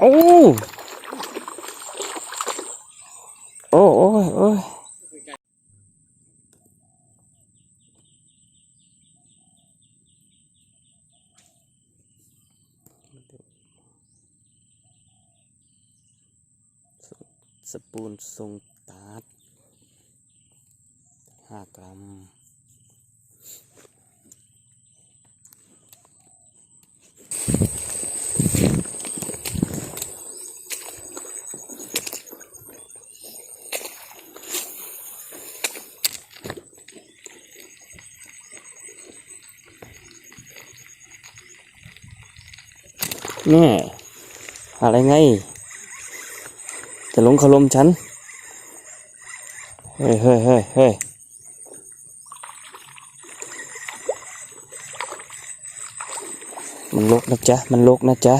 โอ้โอ้โอ้ยโอ้ยสปูนทรงตาร์ทห้ากรัม แม่อะไรไง จะลงขลมฉัน เฮ้ยเฮ้ยเฮ้ยเฮ้ยมันลกนะจ๊ะ มันลกนะจ๊ะ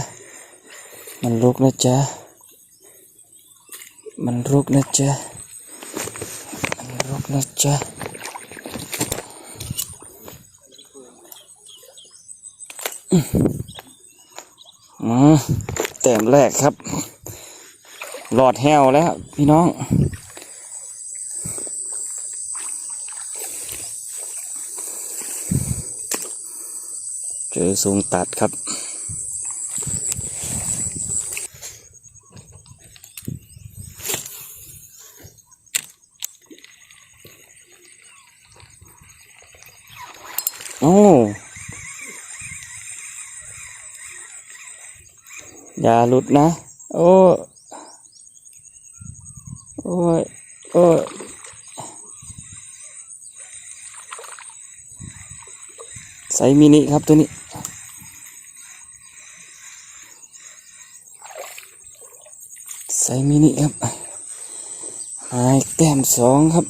มันลกนะจ๊ะ มันลกนะจ๊ะ มันลกนะจ๊ะอืม แต้มแรกครับ หลอดแห้วแล้วพี่น้อง เจอทรงตัดครับโอ้ อย่าหลุดนะ โอ้โอ้ยโอ้ยใส่มินิครับตัวนี้ใส่มินิครับหายแต้มสองครับ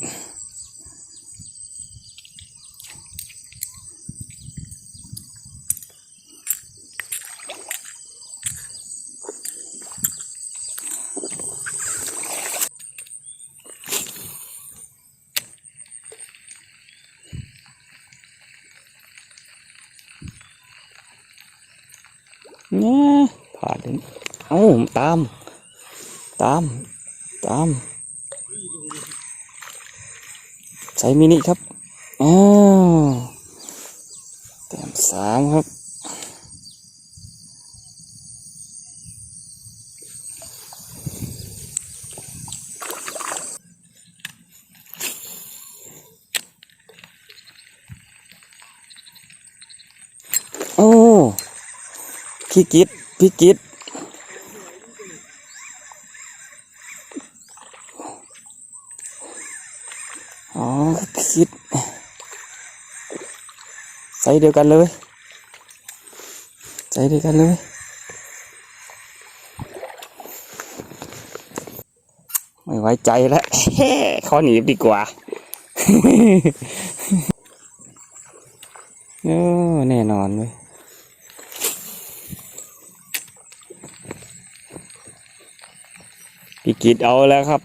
นี่ยผ่านเอ้าตาม ตาม ตาม ใช้มินิครับอ้าวแต้มสามครับ พี่กิดพี่กิดอ๋อพี่กิดใส่เดียวกันเลยใส่เดียวกันเลยไม่ไว้ใจแล้วขอหนีดีกว่าเออแน่นอนเว้ย พี่กิดเอาแล้วครับ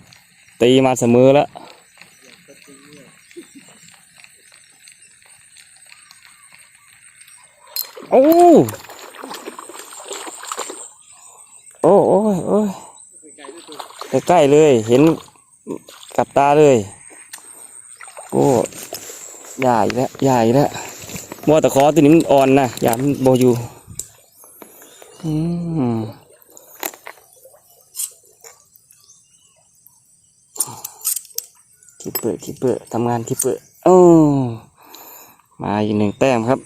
ตีมาเสมอแล้วโอ้โอ้โอ้ยโอ้ยใกล้ๆเลย เห็นกับตาเลยโอ้ใหญ่แล้วใหญ่แล้วมัวแต่คอตัวนี้มันอ่อนนะอย่ามันโบอยู่อืม คิปเปอร์คิปเปอร์ทำงานคิปเปอร์โอ้มาอีกหนึ่งแต้มครับ